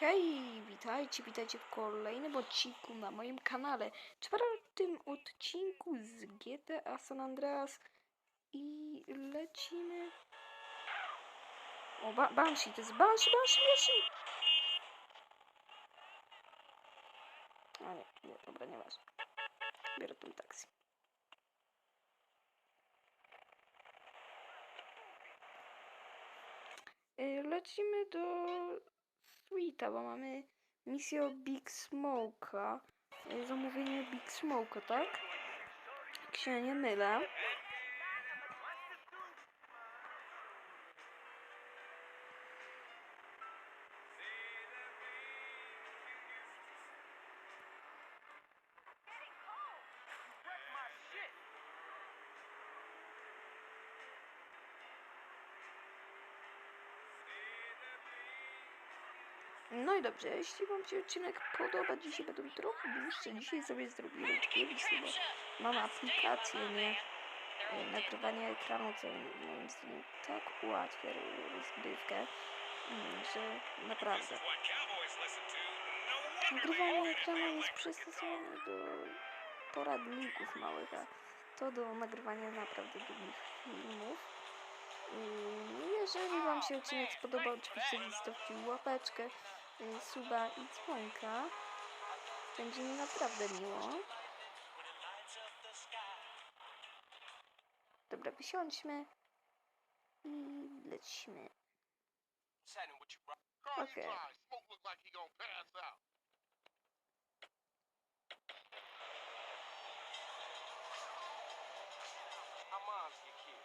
Hej, witajcie, witajcie w kolejnym odcinku na moim kanale. Czwartym odcinku z GTA San Andreas i lecimy... O, ba Banshee, to jest Banshee, Banshee, Banshee! A nie, nie, dobra, nieważne. Biorę ten taksi. Y, Lecimy do Sweeta, bo mamy misję Big Smoke'a. Y, Zamówienie Big Smoke'a, tak? Jak się nie mylę. No i dobrze, jeśli Wam się odcinek podoba, dzisiaj będą trochę dłuższe. Dzisiaj sobie zrobimy takie bo mam aplikację, nie e, nagrywanie ekranu, co moim zdaniem tak ułatwia rozgrywkę, mm, że naprawdę. Nagrywanie ekranu jest przystosowane do poradników małych, a to do nagrywania naprawdę długich filmów. Jeżeli Wam się odcinek spodobał, oczywiście zostawcie łapeczkę, y, suba i dzwonka. Będzie mi naprawdę miło. Dobra, wysiądźmy i lecimy. Okay. Okay.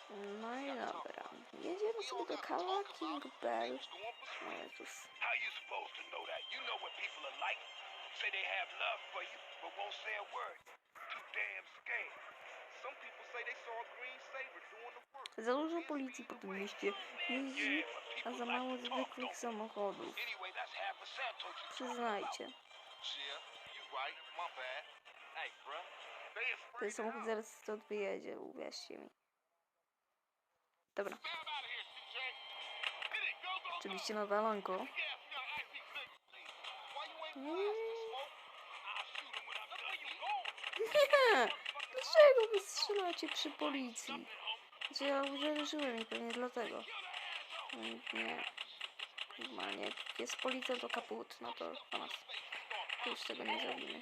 No i dobra. Jedziemy sobie do Kala King Bell. O Jezus. How you supposed to know that? You know what people are like. Say they have love for you, but won't say a word. Too damn scared. Some people say they saw a green saber doing the work. Za dużo policji po tym mieście jeździ, a za mało zwykłych samochodów. Przyznajcie. Ten samochód zaraz stąd wyjedzie, uwierzcie mi. Dobra, Stand out of here, CJ. Hit it. Go, go, go. oczywiście na walanko. Nie. Dlaczego wy strzelacie przy policji? Że ja uderzyłem i pewnie dlatego. Mm, Nie. Normalnie, jak jest policja to kaput, no to po nas. Już tego nie zrobimy.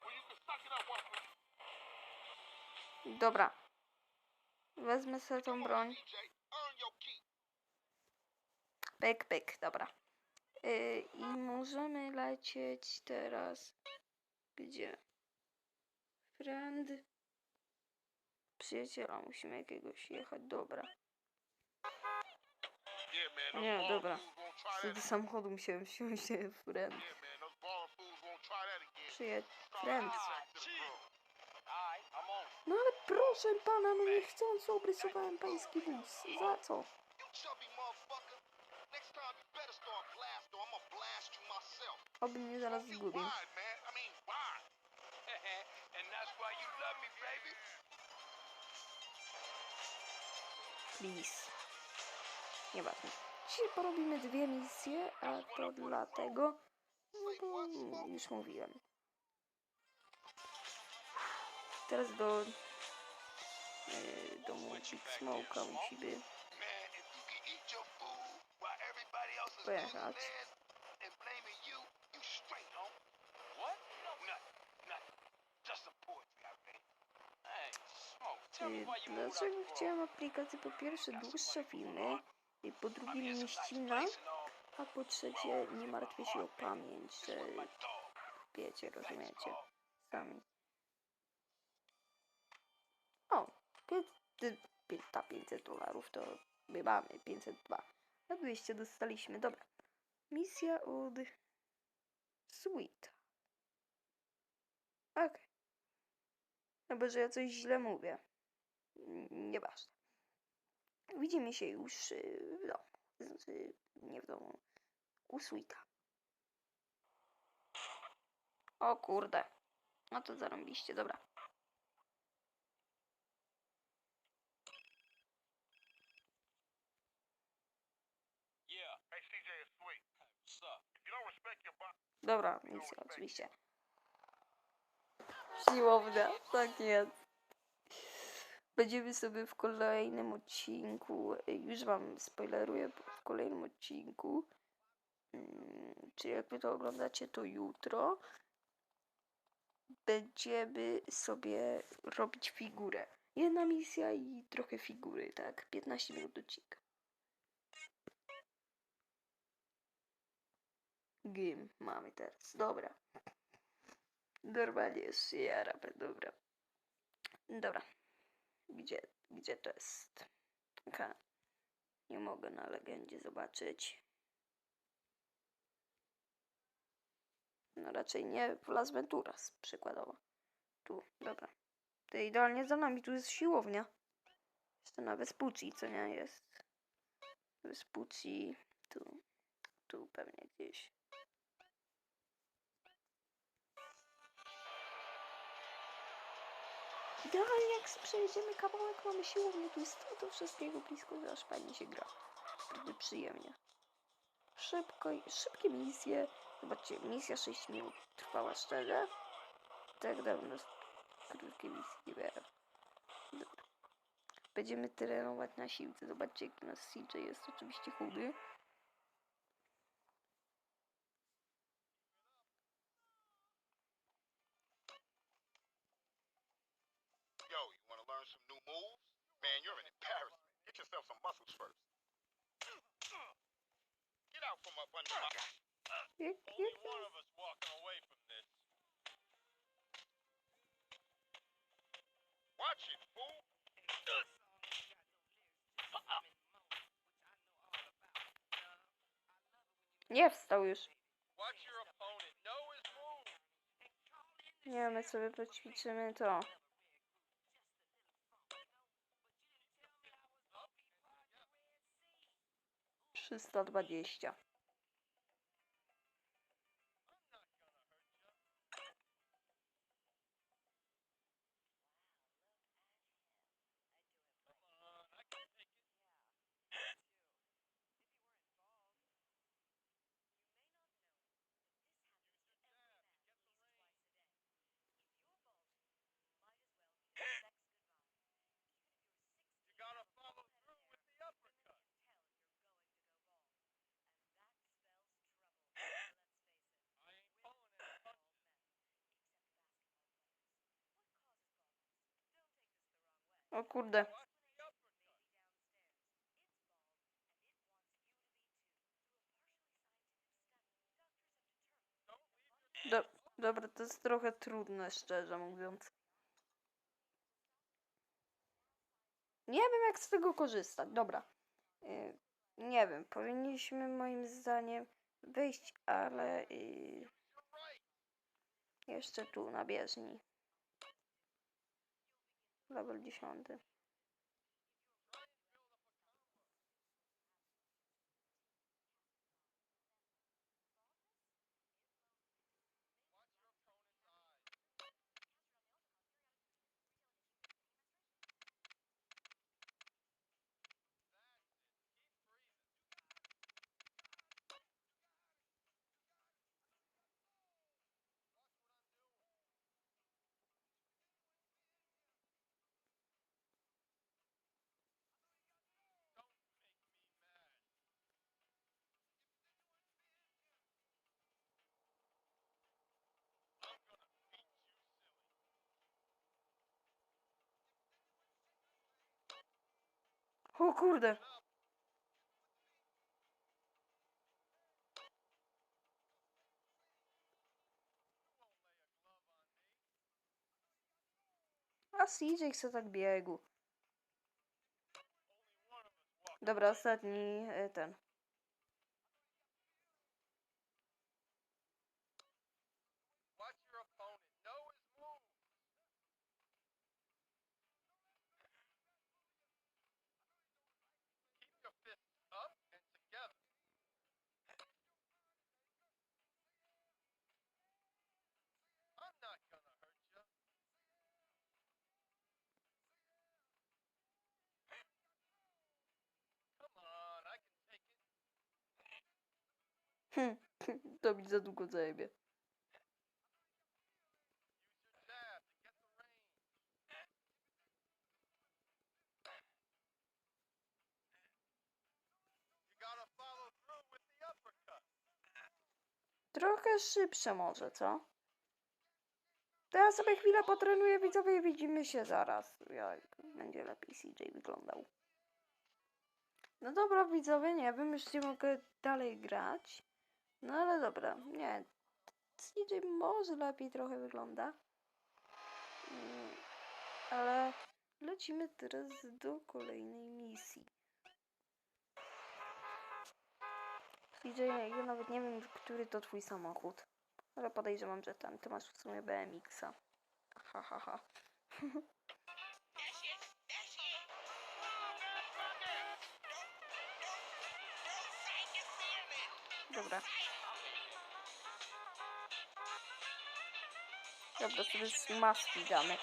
Well, you can suck it up one for Dobra. Wezmę sobie tą broń. Pyk, pyk, dobra. Yy, I możemy lecieć teraz. Gdzie? Friend. Przyjaciela, musimy jakiegoś jechać, dobra. Nie, dobra. do samochodu musiałem wsiąść, friend. Przyjaciel, friend. No ale proszę pana, no niechcący obrysowałem pański wóz. Za co? You chubby motherfucker. Next Please. Nieważne. Dzisiaj porobimy dwie misje, a to dlatego, no bo już mówiłem. Teraz do yy, domu Big Smoke'a musimy Man, Dlaczego the chciałem aplikację po pierwsze dłuższe filmy, po drugie mieścina, a po trzecie nie martwię się o pamięć, że wiecie, rozumiecie, sami. O, ta 500 dolarów, to my mamy 502. A 200 dostaliśmy, dobra. Misja od Sweet. Okej. Chyba, że ja coś źle mówię. Nieważne. Widzimy się już y, w domu. Znaczy, nie w domu. U Sweeta. O kurde. No to zarąbiście, dobra. Dobra, misja oczywiście. Siłownia, tak jest. Będziemy sobie w kolejnym odcinku, już wam spoileruję, w kolejnym odcinku, mm, czyli jak wy to oglądacie, to jutro, będziemy sobie robić figurę. Jedna misja i trochę figury, tak? 15 minut odcinka. Gim mamy teraz, dobra. Normalnie jest jara, dobra. Dobra. Gdzie, gdzie to jest? Aha. Nie mogę na legendzie zobaczyć. No raczej nie Las Venturas, przykładowo. Tu, dobra. To idealnie za nami, tu jest siłownia. Jeszcze na Vespucci, co nie jest? Vespucci, tu, tu pewnie gdzieś. Idealnie jak przejedziemy kawałek, mamy siłownię, tu jest to, to wszystkiego blisko, że aż fajnie się gra. Naprawdę przyjemnie. Szybko, szybkie misje. Zobaczcie, misja 6 minut trwała szczerze. Tak dawno krótkie misje nie miałem. Dobra. Będziemy trenować na siłce. Zobaczcie, jaki nasz CJ jest oczywiście chudy. Jak, jak. Watch it, fool. nie wstał już. Nie, my sobie poćwiczymy to. Trzysta dwadzieścia. O kurde. Do, dobra, to jest trochę trudne, szczerze mówiąc. Nie wiem, jak z tego korzystać. Dobra. Y, nie wiem, powinniśmy moim zdaniem wyjść, ale y, jeszcze tu na bieżni. Level 10. O kurde. A CJ chce tak biegu. Dobra, ostatni y, ten. Not gonna hurt you. Come on, I can take it. to mi za długo uppercut. Trochę szybsze może, co? Teraz sobie chwilę potrenuję widzowie i widzimy się zaraz. Jak będzie lepiej CJ wyglądał. No dobra widzowie, nie wiem, już mogę dalej grać. No ale dobra, nie. CJ może lepiej trochę wygląda. Mm, Ale lecimy teraz do kolejnej misji. CJ, ja nawet nie wiem, który to twój samochód. Ale podejrzewam, że ten. Ty masz w sumie BMX-a. Ha, ha, ha. Dobra. Dobra, sobie z maski damy.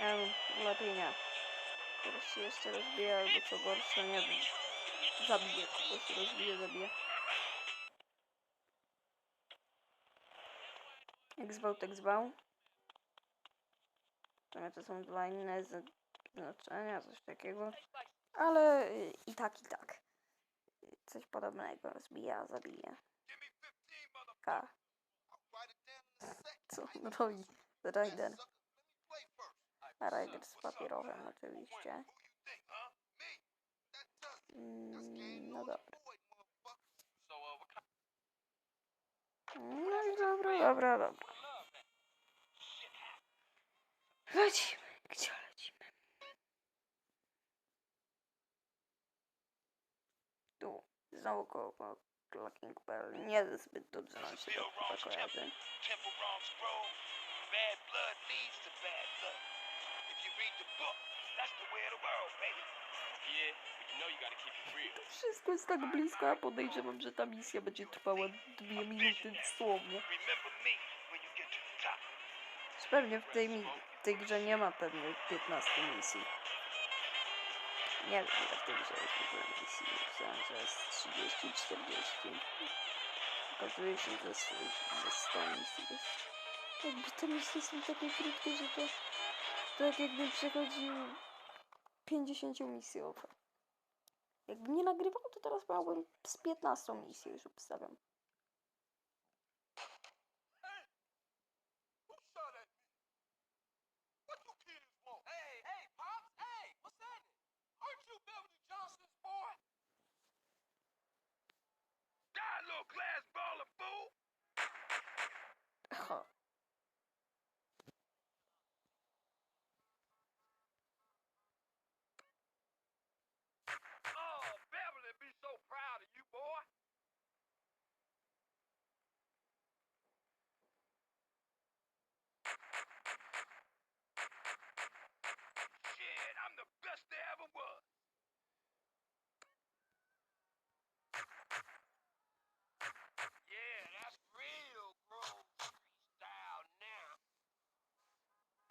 Wiem, lepiej nie. Się jeszcze rozbije, albo co gorsze, nie wiem. Zabije kogoś, rozbije, zabije. Jak zwał, tak zwał. To to są dwa inne znaczenia, coś takiego. Ale i tak, i tak. Coś podobnego. Rozbija, zabije. Give me 15, mother. K. Co robi Raiden? Rider z papierowym oczywiście. Mm, no dobra. No i dobra, dobra, dobra. Lecimy. Gdzie lecimy? Tu. Znowu koło Klacking.pl. Nie zbyt dobrze nam się to kojarzy. Bad blood leads to bad. You read the book, that's the way of the world, baby. Yeah, but you know you gotta keep it real. Wszystko jest tak blisko, a podejrzewam, że ta misja będzie trwała dwie minuty dosłownie. Pewnie w tej, w tej grze nie ma pewnie 15 misji. Nie wiem, ile w tej grze jest w ogóle misji. Myślałem, że jest 30, 40. Okazuje się, że jest że 100 misji. Jakby te misje są takie krótkie, że to tak jakbym przechodził 50 misjowe. Jakbym nie nagrywał, to teraz miałbym z 15 misji już obstawiam.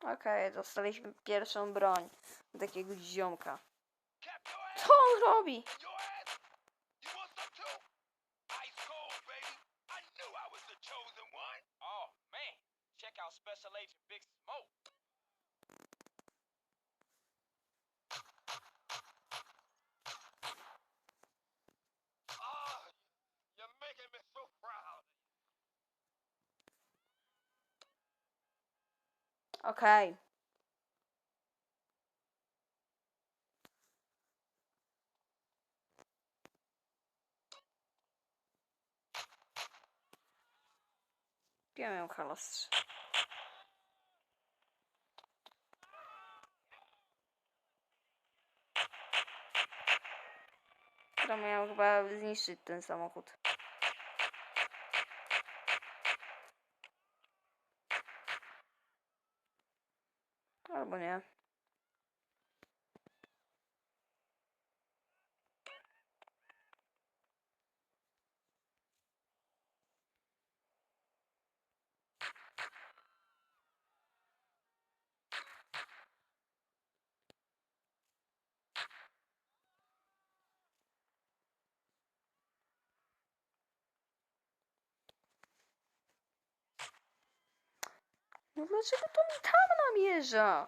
Okej, dostaliśmy pierwszą broń od jakiegoś ziomka. Co on robi? Okej. Okay. Ja miałem halas. Która miała chyba zniszczyć ten samochód. Albo nie. No dlaczego to mi tam namierza?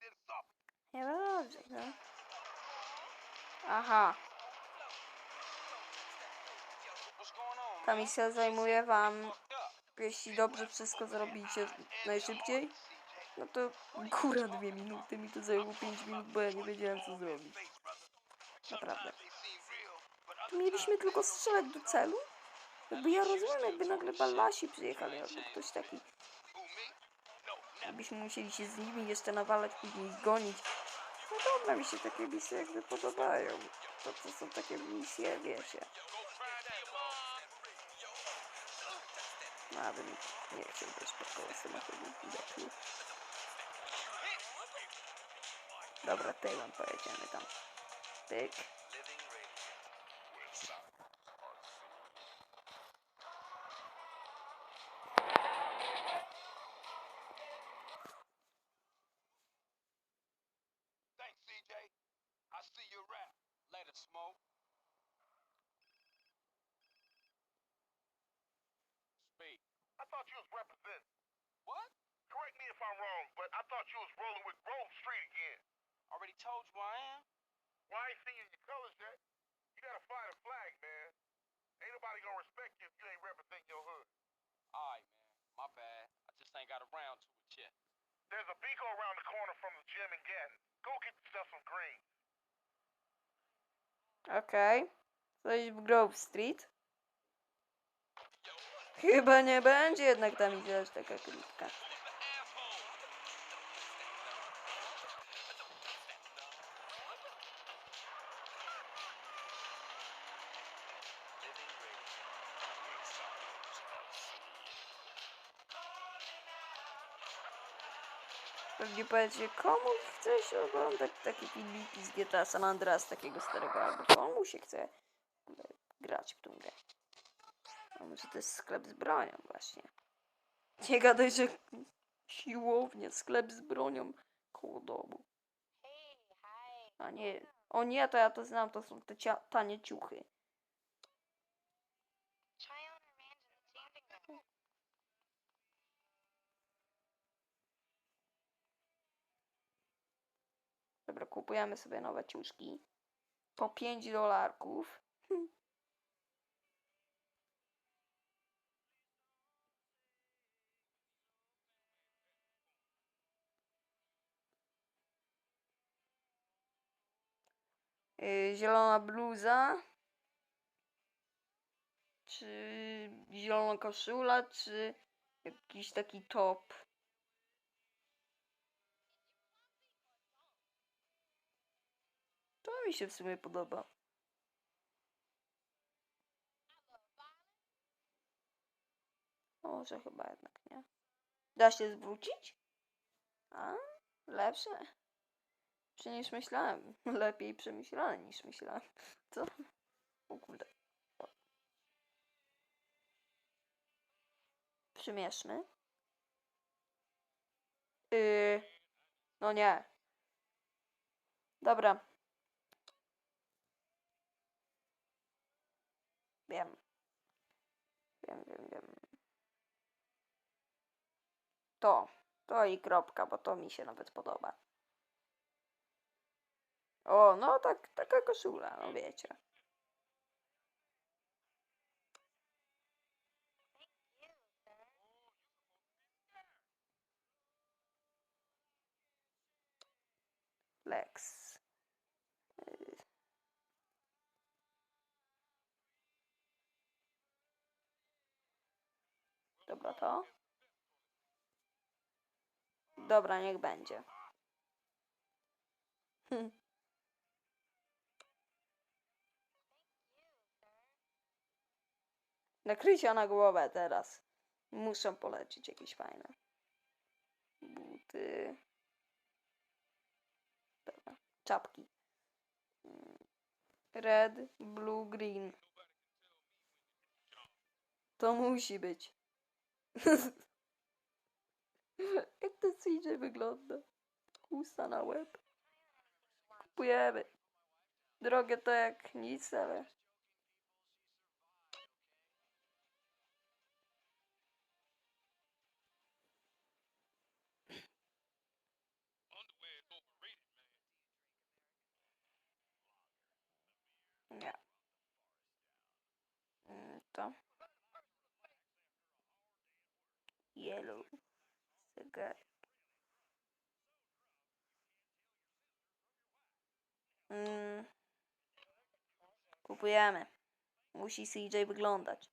didn't soften. Nie no dobrze, no. Aha, ta misja zajmuje wam, jeśli dobrze wszystko zrobicie najszybciej, no to góra dwie minuty, mi to zajęło 5 minut, bo ja nie wiedziałem co zrobić. Naprawdę. Mieliśmy tylko strzelać do celu? Jakby ja rozumiem, jakby nagle balasi przyjechali, albo ktoś taki. Jakbyśmy musieli się z nimi jeszcze nawalać, później gonić. No dobra, mi się takie misje jakby podobają. To, to są takie misje, wiecie. No, abym nie chciał być pod koło samochodu widoczny. Dobra, tyłem pojedziemy tam. Pyk. There's a Beaco around the corner from the gym in. Go get yourself some. Okej. Coś w Grove Street. Chyba nie będzie jednak tam idzie aż taka klitka. Pewnie powiecie, komu chce się oglądać takie filmiki z GTA San Andreas, takiego starego, albo komu się chce grać w tą grę. A może to jest sklep z bronią właśnie. Nie gadaj, że siłownia, sklep z bronią koło domu. A nie, o nie, to ja to znam, to są te tanie ciuchy. Dobra, kupujemy sobie nowe ciuszki. Po 5 dolarków. Yy, zielona bluza. Czy zielona koszula, czy jakiś taki top. Mi się w sumie podoba. Może chyba jednak nie. Da się zwrócić? A, lepsze. Czy niż myślałem. Lepiej przemyślane niż myślałem. Co? O kurde. Przymierzmy. Yy, no nie. Dobra. Wiem. Wiem, wiem, wiem. To. To i kropka, bo to mi się nawet podoba. O, no tak, taka koszula, no wiecie. Dobra, to. Dobra, niech będzie. Hm. Nakrycia na głowę teraz. Muszę polecić jakieś fajne. Buty. Dobra. Czapki. Mm. Red, blue, green. To musi być. Jak to CJ wygląda? Usta na łeb. Kupujemy. Drogie to jak nic, ale... Yellow. Zegar. Mm. Kupujemy. Musi CJ wyglądać.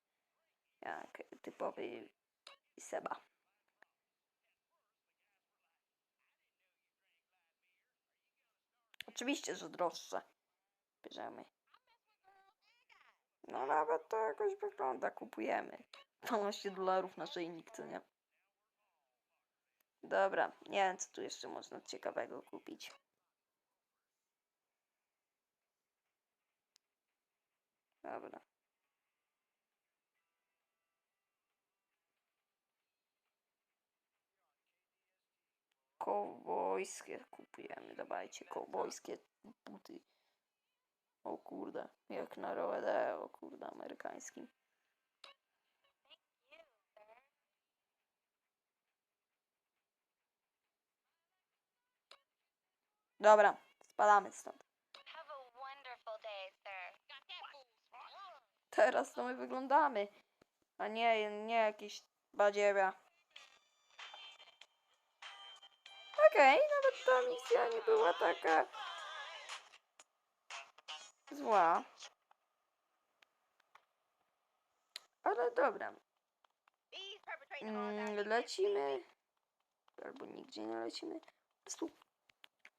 Jak typowy Seba. Oczywiście, że droższe. Bierzemy. No nawet to jakoś wygląda. Kupujemy. 12 dolarów na naszyjnik, co nie? Dobra, nie wiem co tu jeszcze można ciekawego kupić. Dobra. Kowbojskie kupujemy, dawajcie, kowbojskie buty. O kurde, jak na rodeo, kurde, amerykańskim. Dobra, spadamy stąd. Teraz to my wyglądamy, a nie, nie jakieś badziewia. Okej, nawet ta misja nie była taka zła. Ale dobra, mm, lecimy, albo nigdzie nie lecimy. Po prostu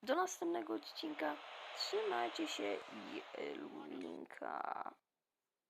do następnego odcinka. Trzymajcie się i e, linka.